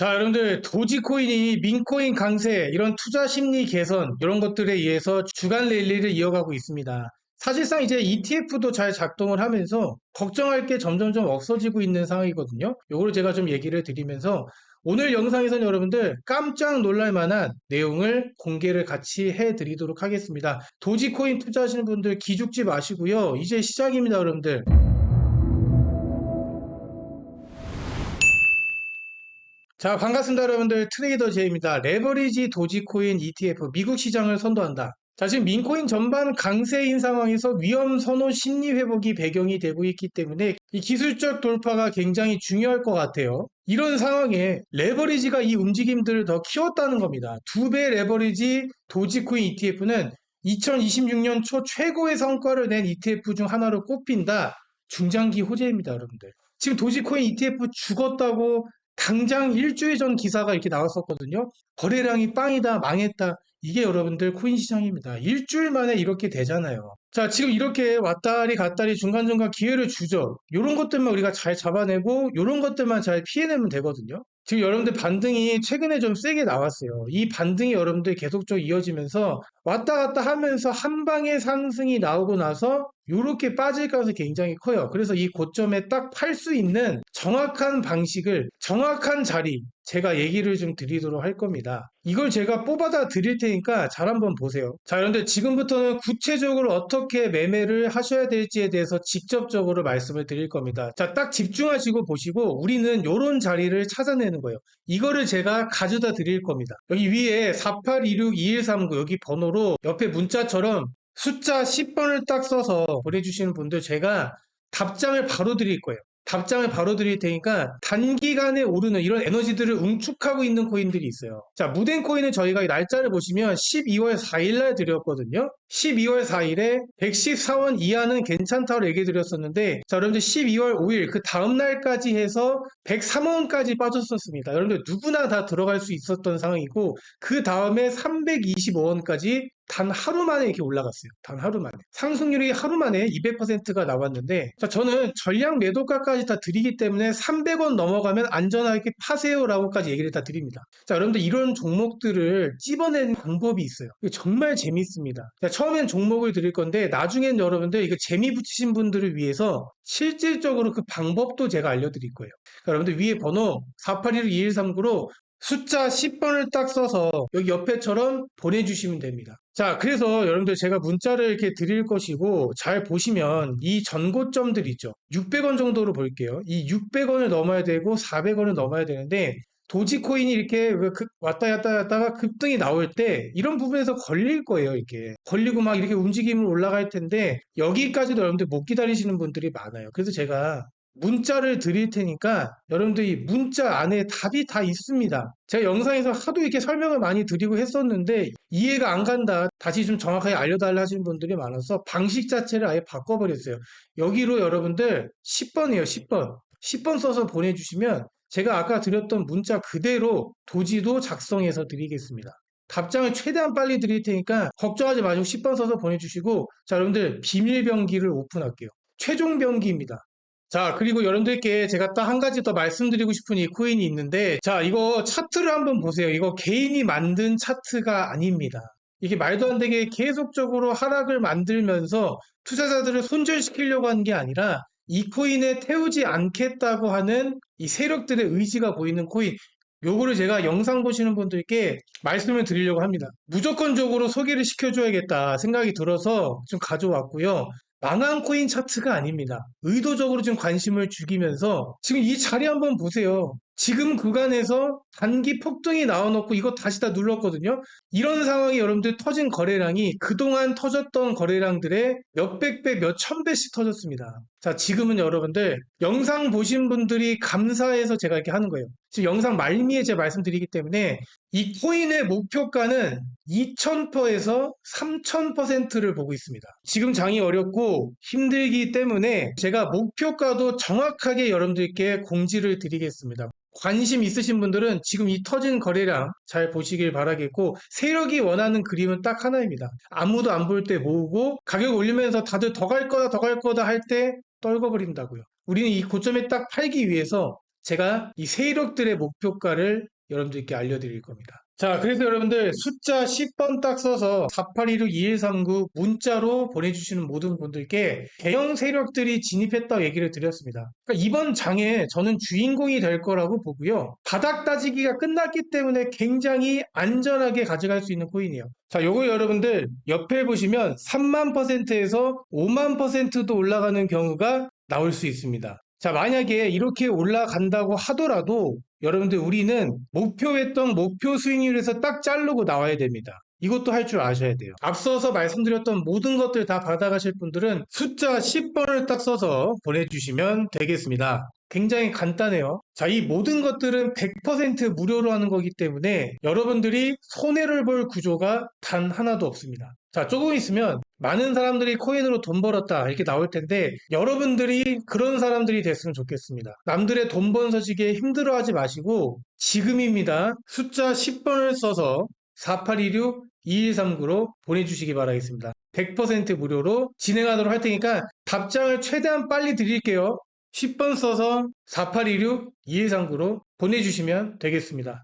자, 여러분들 도지코인이 민코인 강세, 이런 투자 심리 개선 이런 것들에 의해서 주간 랠리를 이어가고 있습니다. 사실상 이제 ETF도 잘 작동을 하면서 걱정할 게 점점점 없어지고 있는 상황이거든요. 요거를 제가 좀 얘기를 드리면서 오늘 영상에서는 여러분들 깜짝 놀랄 만한 내용을 공개를 같이 해드리도록 하겠습니다. 도지코인 투자하시는 분들 기죽지 마시고요. 이제 시작입니다, 여러분들. 자, 반갑습니다, 여러분들. 트레이더 제이입니다. 레버리지 도지코인 ETF 미국 시장을 선도한다. 자, 지금 민코인 전반 강세인 상황에서 위험 선호 심리 회복이 배경이 되고 있기 때문에 이 기술적 돌파가 굉장히 중요할 것 같아요. 이런 상황에 레버리지가 이 움직임들을 더 키웠다는 겁니다. 두 배 레버리지 도지코인 ETF는 2026년 초 최고의 성과를 낸 ETF 중 하나로 꼽힌다. 중장기 호재입니다, 여러분들. 지금 도지코인 ETF 죽었다고 당장 일주일 전 기사가 이렇게 나왔었거든요. 거래량이 빵이다, 망했다. 이게 여러분들 코인 시장입니다. 일주일 만에 이렇게 되잖아요. 자, 지금 이렇게 왔다리 갔다리 중간중간 기회를 주죠. 이런 것들만 우리가 잘 잡아내고 이런 것들만 잘 피해내면 되거든요. 지금 여러분들 반등이 최근에 좀 세게 나왔어요. 이 반등이 여러분들 계속적으로 이어지면서 왔다 갔다 하면서 한 방에 상승이 나오고 나서 이렇게 빠질 가능성이 굉장히 커요. 그래서 이 고점에 딱 팔 수 있는 정확한 방식을 정확한 자리 제가 얘기를 좀 드리도록 할 겁니다. 이걸 제가 뽑아다 드릴 테니까 잘 한번 보세요. 자, 그런데 지금부터는 구체적으로 어떻게 매매를 하셔야 될지에 대해서 직접적으로 말씀을 드릴 겁니다. 자, 딱 집중하시고 보시고 우리는 이런 자리를 찾아내는 거예요. 이거를 제가 가져다 드릴 겁니다. 여기 위에 48262139 여기 번호로 옆에 문자처럼 숫자 10번을 딱 써서 보내주시는 분들 제가 답장을 바로 드릴 거예요. 답장을 바로 드릴 테니까 단기간에 오르는 이런 에너지들을 응축하고 있는 코인들이 있어요. 자, 무덴 코인은 저희가 이 날짜를 보시면 12월 4일 날 드렸거든요. 12월 4일에 114원 이하는 괜찮다고 얘기 드렸었는데, 자, 여러분들 12월 5일 그 다음 날까지 해서 103원까지 빠졌었습니다. 여러분들 누구나 다 들어갈 수 있었던 상황이고, 그 다음에 325원까지 단 하루 만에 이렇게 올라갔어요. 단 하루 만에. 상승률이 하루 만에 200%가 나왔는데, 자, 저는 전량 매도가까지 다 드리기 때문에 300원 넘어가면 안전하게 파세요라고까지 얘기를 다 드립니다. 자, 여러분들 이런 종목들을 찝어내는 방법이 있어요. 정말 재밌습니다. 자, 처음엔 종목을 드릴 건데, 나중엔 여러분들 이거 재미 붙이신 분들을 위해서 실질적으로 그 방법도 제가 알려드릴 거예요. 그러니까 여러분들 위에 번호 481-2139로 숫자 10번을 딱 써서 여기 옆에처럼 보내주시면 됩니다. 자, 그래서 여러분들 제가 문자를 이렇게 드릴 것이고 잘 보시면 이 전고점들 있죠. 600원 정도로 볼게요. 이 600원을 넘어야 되고 400원을 넘어야 되는데 도지코인이 이렇게 그 왔다 갔다 갔다가 급등이 나올 때 이런 부분에서 걸릴 거예요, 이렇게. 걸리고 막 이렇게 움직임을 올라갈 텐데 여기까지도 여러분들 못 기다리시는 분들이 많아요. 그래서 제가 문자를 드릴 테니까 여러분들 이 문자 안에 답이 다 있습니다. 제가 영상에서 하도 이렇게 설명을 많이 드리고 했었는데 이해가 안 간다. 다시 좀 정확하게 알려달라 하시는 분들이 많아서 방식 자체를 아예 바꿔버렸어요. 여기로 여러분들 10번이에요, 10번. 10번 써서 보내주시면 제가 아까 드렸던 문자 그대로 도지도 작성해서 드리겠습니다. 답장을 최대한 빨리 드릴 테니까 걱정하지 마시고 10번 써서 보내주시고 자 여러분들 비밀병기를 오픈할게요. 최종 병기입니다. 자, 그리고 여러분들께 제가 딱 한 가지 더 말씀드리고 싶은 이 코인이 있는데, 자, 이거 차트를 한번 보세요. 이거 개인이 만든 차트가 아닙니다. 이게 말도 안 되게 계속적으로 하락을 만들면서 투자자들을 손절시키려고 하는 게 아니라 이 코인에 태우지 않겠다고 하는 이 세력들의 의지가 보이는 코인. 요거를 제가 영상 보시는 분들께 말씀을 드리려고 합니다. 무조건적으로 소개를 시켜줘야겠다 생각이 들어서 좀 가져왔고요. 망한 코인 차트가 아닙니다. 의도적으로 좀 관심을 죽이면서 지금 이 자리 한번 보세요. 지금 구간에서 단기 폭등이 나와놓고 이거 다시 다 눌렀거든요. 이런 상황이 여러분들 터진 거래량이 그동안 터졌던 거래량들의 몇백 배, 몇천 배씩 터졌습니다. 자, 지금은 여러분들 영상 보신 분들이 감사해서 제가 이렇게 하는 거예요. 지금 영상 말미에 제가 말씀드리기 때문에 이 코인의 목표가는 2000%에서 3000%를 보고 있습니다. 지금 장이 어렵고 힘들기 때문에 제가 목표가도 정확하게 여러분들께 공지를 드리겠습니다. 관심 있으신 분들은 지금 이 터진 거래량 잘 보시길 바라겠고 세력이 원하는 그림은 딱 하나입니다. 아무도 안 볼 때 모으고 가격 올리면서 다들 더 갈 거다 더 갈 거다 할 때 떨궈버린다고요. 우리는 이 고점에 딱 팔기 위해서 제가 이 세력들의 목표가를 여러분들께 알려드릴 겁니다. 자, 그래서 여러분들 숫자 10번 딱 써서 4816-2139 문자로 보내주시는 모든 분들께 대형 세력들이 진입했다고 얘기를 드렸습니다. 그러니까 이번 장에 저는 주인공이 될 거라고 보고요. 바닥 따지기가 끝났기 때문에 굉장히 안전하게 가져갈 수 있는 코인이에요. 자, 요거 여러분들 옆에 보시면 3만 퍼센트에서 5만 퍼센트도 올라가는 경우가 나올 수 있습니다. 자, 만약에 이렇게 올라간다고 하더라도 여러분들 우리는 목표했던 목표 수익률에서 딱 자르고 나와야 됩니다. 이것도 할 줄 아셔야 돼요. 앞서서 말씀드렸던 모든 것들 다 받아가실 분들은 숫자 10번을 딱 써서 보내주시면 되겠습니다. 굉장히 간단해요. 자, 이 모든 것들은 100% 무료로 하는 거기 때문에 여러분들이 손해를 볼 구조가 단 하나도 없습니다. 자, 조금 있으면 많은 사람들이 코인으로 돈 벌었다 이렇게 나올 텐데 여러분들이 그런 사람들이 됐으면 좋겠습니다. 남들의 돈번 서식에 힘들어하지 마시고 지금입니다. 숫자 10번을 써서 4816-2139로 보내주시기 바라겠습니다. 100% 무료로 진행하도록 할 테니까 답장을 최대한 빨리 드릴게요. 10번 써서 4816-2139로 보내주시면 되겠습니다.